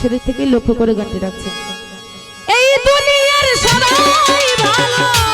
সেদিক থেকে লক্ষ্য করে গানটি রাখছে। এই দুনিয়ার সবাই ভালো।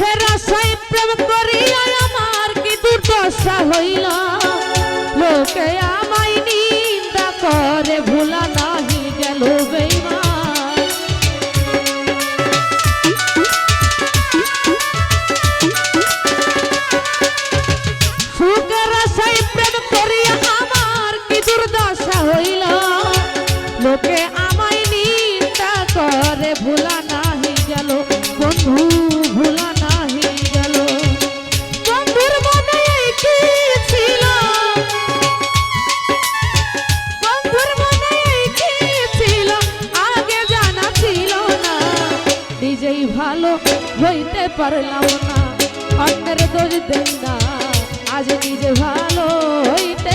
সুখের আশায় প্রেম করিয়া আমার কি দুর্দশা হইল? লোকে আমায় নিন্দা করে, ভোলা নাহি গেল লোকে আমায় নিন্দা করে, ভোলা পারলাম না। অন্যের দোষ দেন না। আজ নিজে ভালো হইতে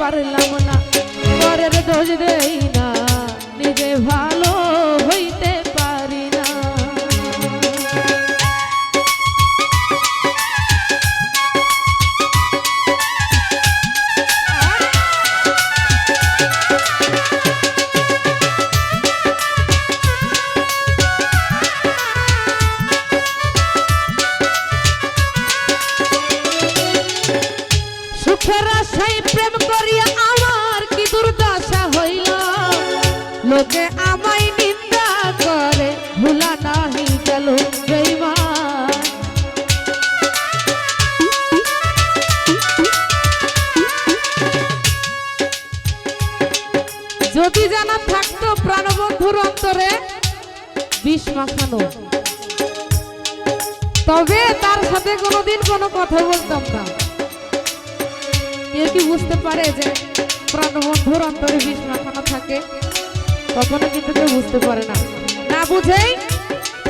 পারলাম না। পরের দোষ দেই না। নিজে ভালো ভুলা নাহি গেল যদি জানা থাকতো প্রাণবন্ধুর অন্তরে বিষ মাখানো, তবে তার সাথে কোনোদিন কোনো কথা বলতাম না। কেউ কি বুঝতে পারে যে প্রাণবন্ধুর অন্তরে বিষ মাখানো থাকে? কখনো কিন্তু কেউ বুঝতে পারে না। না বুঝেই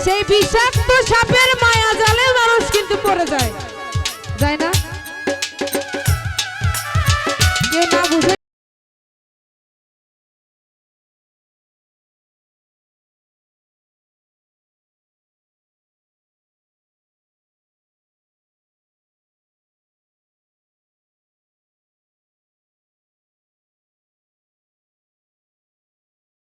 সেই বিষাক্ত সাপের মায়া জালে মানুষ কিন্তু পড়ে যায়।